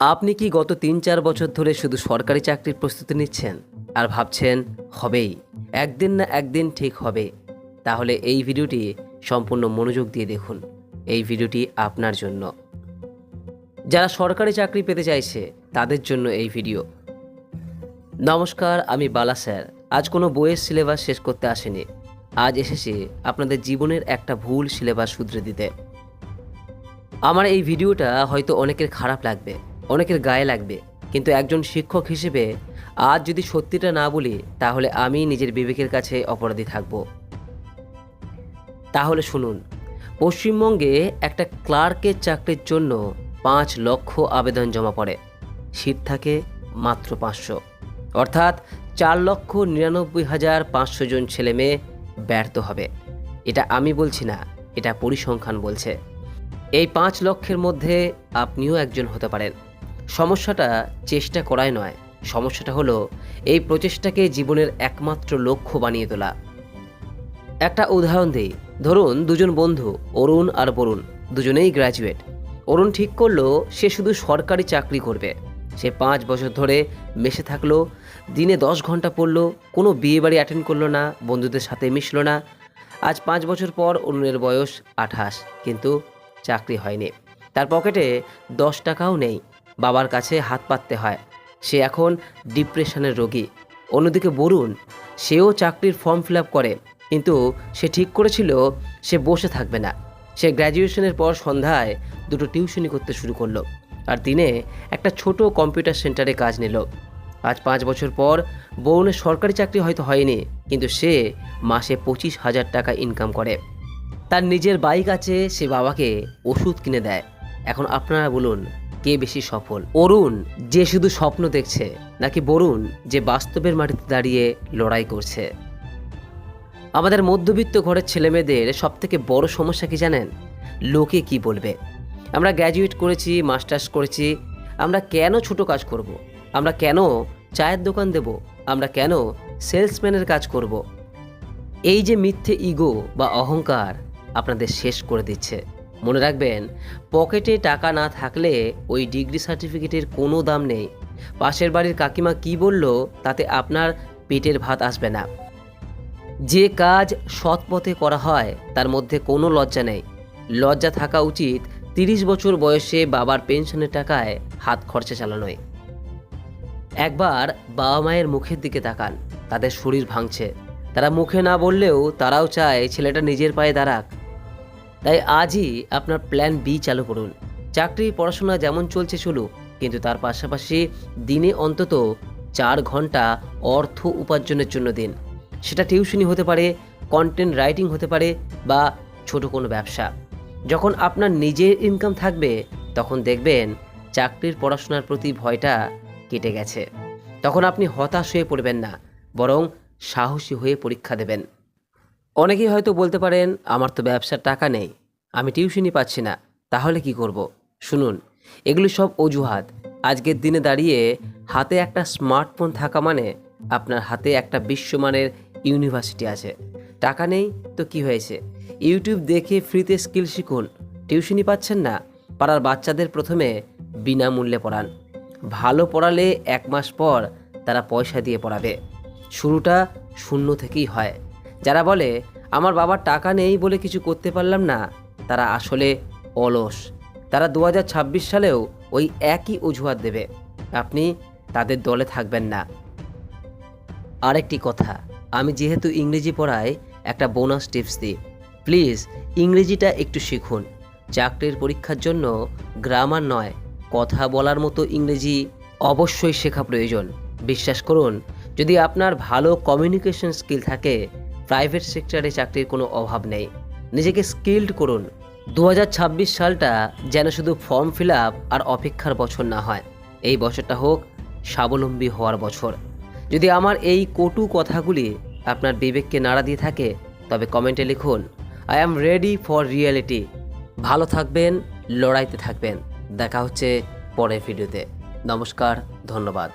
আপনি কি গত তিন চার বছর ধরে শুধু সরকারি চাকরির প্রস্তুতি নিচ্ছেন আর ভাবছেন, হবেই, একদিন না একদিন ঠিক হবে তাহলে এই ভিডিওটি সম্পূর্ণ মনোযোগ দিয়ে দেখুন। এই ভিডিওটি আপনার জন্য। যারা সরকারি চাকরি পেতে চাইছে, তাদের জন্য এই ভিডিও। নমস্কার, আমি বালা স্যার। আজ কোনো বইয়ের সিলেবাস শেষ করতে আসেনি। আজ এসেছি আপনাদের জীবনের একটা ভুল সিলেবাস শুধরে দিতে। আমার এই ভিডিওটা হয়তো অনেকের খারাপ লাগবে। অনেকের গায়ে লাগবে। কিন্তু একজন শিক্ষক হিসেবে আজ যদি সত্যিটা না বলি, তাহলে আমি নিজের বিবেকের কাছে অপরাধী থাকব। তাহলে শুনুন, পশ্চিমবঙ্গে একটা ক্লার্কের চাকরির জন্য পাঁচ লক্ষ আবেদন জমা পড়ে। সিট থাকে মাত্র পাঁচশো। অর্থাৎ চার লক্ষ নিরানব্বই হাজার পাঁচশো জন ছেলে মেয়ে ব্যর্থ হবে। এটা আমি বলছি না, এটা পরিসংখ্যান বলছে। এই পাঁচ লক্ষের মধ্যে আপনিও একজন হতে পারেন। সমস্যাটা চেষ্টা করাই নয়। সমস্যাটা হলো, এই প্রচেষ্টাকে জীবনের একমাত্র লক্ষ্য বানিয়ে তোলা। একটা উদাহরণ দিই। ধরুন, দুজন বন্ধু, অরুণ আর বরুণ, দুজনেই গ্র্যাজুয়েট অরুণ ঠিক করল, সে শুধু সরকারি চাকরি করবে। সে পাঁচ বছর ধরে মেশে থাকল, দিনে দশ ঘণ্টা পড়ল, কোনো বিয়ে বাড়ি অ্যাটেন্ড করল না, বন্ধুদের সাথে মিশলো না। আজ পাঁচ বছর পর অরুণের বয়স আঠাশ, কিন্তু চাকরি হয়নি। তার পকেটে দশ টাকাও নেই। বাবার কাছে হাত পাততে হয়। সে এখন ডিপ্রেশনের রোগী। অন্যদিকে বরুণ, সেও চাকরির ফর্ম ফিল করে, কিন্তু সে ঠিক করেছিল সে বসে থাকবে না। সে গ্র্যাজুয়েশনের পর সন্ধ্যায় দুটো টিউশনি করতে শুরু করল আর দিনে একটা ছোট কম্পিউটার সেন্টারে কাজ নিল। আজ পাঁচ বছর পর বরুণের সরকারি চাকরি হয়তো হয়নি, কিন্তু সে মাসে পঁচিশ হাজার টাকা ইনকাম করে। তার নিজের বাইক আছে, সে বাবাকে ওষুধ কিনে দেয়। এখন আপনারা বলুন কে বেশি সফল? অরুণ, যে শুধু স্বপ্ন দেখছে, নাকি বরুণ, যে বাস্তবের মাটিতে দাঁড়িয়ে লড়াই করছে? আমাদের মধ্যবিত্ত ঘরের ছেলেমেয়েদের সব থেকে বড় সমস্যা কি জানেন? লোকে কি বলবে? আমরা গ্র্যাজুয়েট করেছি মাস্টার্স করেছি, আমরা কেন ছোট কাজ করব। আমরা কেন চায়ের দোকান দেব? আমরা কেন সেলসম্যানের কাজ করব। এই যে মিথ্যে ইগো বা অহংকার আপনাদের শেষ করে দিচ্ছে। মনে রাখবেন, পকেটে টাকা না থাকলে ওই ডিগ্রি সার্টিফিকেটের কোনো দাম নেই। পাশের বাড়ির কাকিমা কি বলল তাতে আপনার পেটের ভাত আসবে না। যে কাজ সৎ পথে করা হয়, তার মধ্যে কোনো লজ্জা নেই। লজ্জা থাকা উচিত তিরিশ বছর বয়সে বাবার পেনশনের টাকায় হাত খরচা চালানোয়। একবার বাবা মায়ের মুখের দিকে তাকান, তাদের শরীর ভাঙছে। তারা মুখে না বললেও তারাও চায় ছেলেটা নিজের পায়ে দাঁড়াক। তাই আজই আপনার প্ল্যান বি চালু করুন। চাকরি, পড়াশোনা যেমন চলছে চলুক, কিন্তু তার পাশাপাশি দিনে অন্তত চার ঘণ্টা অর্থ উপার্জনের জন্য দিন। সেটা টিউশনি হতে পারে কন্টেন্ট রাইটিং হতে পারে বা ছোট কোনো ব্যবসা। যখন আপনার নিজের ইনকাম থাকবে, তখন দেখবেন চাকরির, পড়াশোনার প্রতি ভয়টা কেটে গেছে। তখন আপনি হতাশ হয়ে পড়বেন না, বরং সাহসী হয়ে পরীক্ষা দেবেন। অনেকেই হয়তো বলতে পারেন, আমার তো ব্যবসার টাকা নেই, আমি টিউশনি পাচ্ছি না, তাহলে কি করব? শুনুন, এগুলি সব অজুহাত। আজকের দিনে দাঁড়িয়ে হাতে একটা স্মার্টফোন থাকা মানে আপনার হাতে একটা বিশ্বমানের ইউনিভার্সিটি আছে। টাকা নেই তো কি হয়েছে? ইউটিউব দেখে ফ্রিতে স্কিল শিখুন টিউশনি পাচ্ছেন না, পাড়ার বাচ্চাদের প্রথমে বিনামূল্যে পড়ান। ভালো পড়ালে এক মাস পর তারা পয়সা দিয়ে পড়াবে। শুরুটা শূন্য থেকেই হয়। যারা বলে, আমার বাবার টাকা নেই বলে কিছু করতে পারলাম না, তারা আসলে অলস। তারা দু হাজার ছাব্বিশ সালেও ওই একই অজুহাত দেবে। আপনি তাদের দলে থাকবেন না। আরেকটি কথা, আমি যেহেতু ইংরেজি পড়াই একটা বোনাস টিপস দিই, প্লিজ ইংরেজিটা একটু শিখুন। চাকরির পরীক্ষার জন্য গ্রামার নয়, কথা বলার মতো ইংরেজি অবশ্যই শেখা প্রয়োজন। বিশ্বাস করুন, যদি আপনার ভালো কমিউনিকেশন স্কিল থাকে প্রাইভেট সেক্টরে চাকরির কোনো অভাব নেই। নিজেকে স্কিল্ড করুন। দু হাজার ছাব্বিশ সালটা যেন শুধু ফর্ম ফিল আর অপেক্ষার বছর না হয়। এই বছরটা হোক স্বাবলম্বী হওয়ার বছর। যদি আমার এই কটু কথাগুলি আপনার বিবেককে নাড়া দিয়ে থাকে, তবে কমেন্টে লিখুন I am ready for reality ভালো থাকবেন, লড়াইতে থাকবেন। দেখা হচ্ছে পরের ভিডিওতে। নমস্কার, ধন্যবাদ।